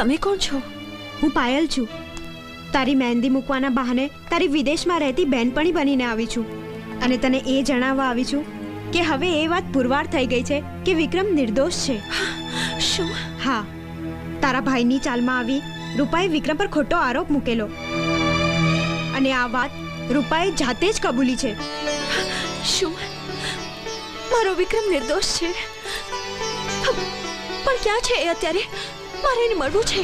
તમે કોણ છો? હું પાયલ છું. તારી મહેંદી મૂકવાના બહાને તારી વિદેશમાં રહેતી બહેનપણી બનીને આવી છું. અને તને એ જણાવવા આવી છું કે હવે એ વાત પુરવાર થઈ ગઈ છે કે વિક્રમ નિર્દોષ છે. શું? હા. તારા ભાઈની ચાલમાં આવી રૂપાએ વિક્રમ પર ખોટો આરોપ મૂકેલો. અને આ વાત રૂપાએ જાતે જ કબૂલી છે. શું? મારો વિક્રમ નિર્દોષ છે? પણ ક્યાં છે એ અત્યારે? મારે એને મળવું છે.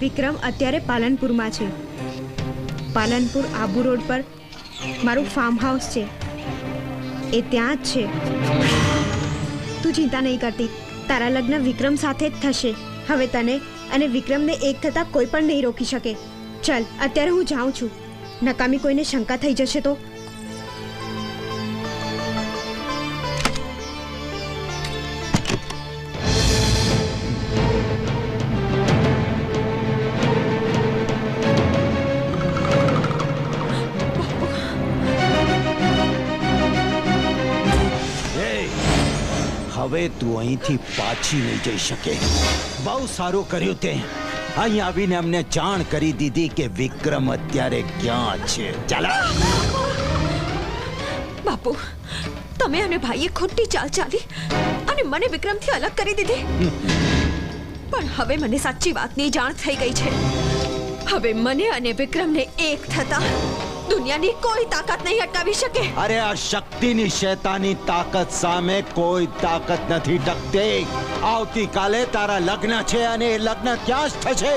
વિક્રમ અત્યારે પાલનપુરમાં છે. પાલનપુર આબુ રોડ પર મારું ફાર્મ હાઉસ છે. એ ત્યાં જ છે. તું ચિંતા નહીં કરતી. તારા લગ્ન વિક્રમ સાથે જ થશે. હવે તને અને વિક્રમને એક થતાં કોઈ પણ નહીં રોકી શકે. ચાલ, અત્યારે હું જાઉં છું. નકામી કોઈને શંકા થઈ જશે તો? હવે તું અહીંથી પાછી નહીં જઈ શકે. બહુ સારું કર્યું તે. અહીં આવીને અમને જાણ કરી દીધી કે વિક્રમ અત્યારે ક્યાં છે. ચાલો. બાપુ, તમે અને ભાઈએ ખોટી ચાલ ચાલી અને મને વિક્રમથી અલગ કરી દીધી. પણ હવે મને સાચી વાતની જાણ થઈ ગઈ છે. હવે મને અને વિક્રમને એક થતા દુનિયાની કોઈ તાકાત નહીં અટકાવી શકે. અરે, આ શક્તિની શેતાની તાકાત સામે કોઈ તાકાત નથી ટકતી આવતીકાલે તારા લગ્ન છે અને એ લગ્ન ત્યાં જ થશે,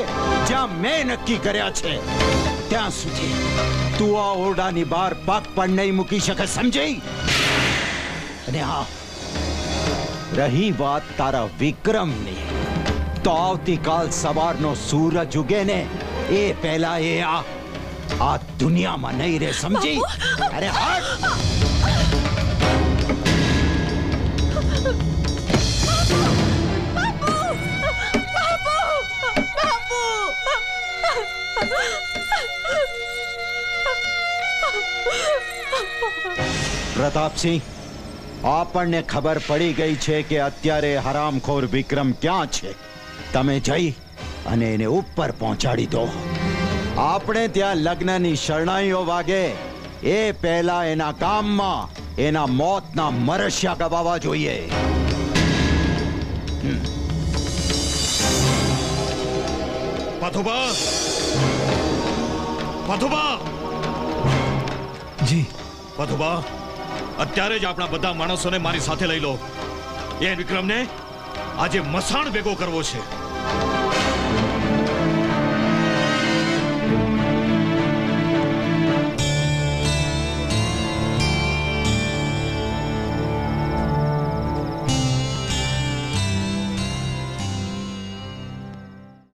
જ્યાં મેં નક્કી કર્યા છે. ત્યાં સુધી તું આ ઓરડાની બહાર પગ પણ નહીં મૂકી શકે સમજી અને હા, રહી વાત તારા વિક્રમની. તો આવતીકાલ સવારનો સૂરજ ઉગે ને એ પહેલા એ આ આ દુનિયામાં નહીં રે સમજી? અરે હટ પ્રતાપસિંહ આપણને ખબર પડી ગઈ છે કે અત્યારે હરામખોર વિક્રમ ક્યાં છે. તમે જઈ અને એને ઉપર પહોંચાડી દો. આપણે ત્યાં લગ્નની શરણાઈઓ વાગે. એ પહેલા એના કામમાં એના મોતના મરસ્યા ગવાવા જોઈએ. પથુબા પથુબા જી. પથુબા અત્યારે જ આપણા બધા માણસોને મારી સાથે લઈ લો. એ વિક્રમને આજે મસાણ ભેગો કરવો છે.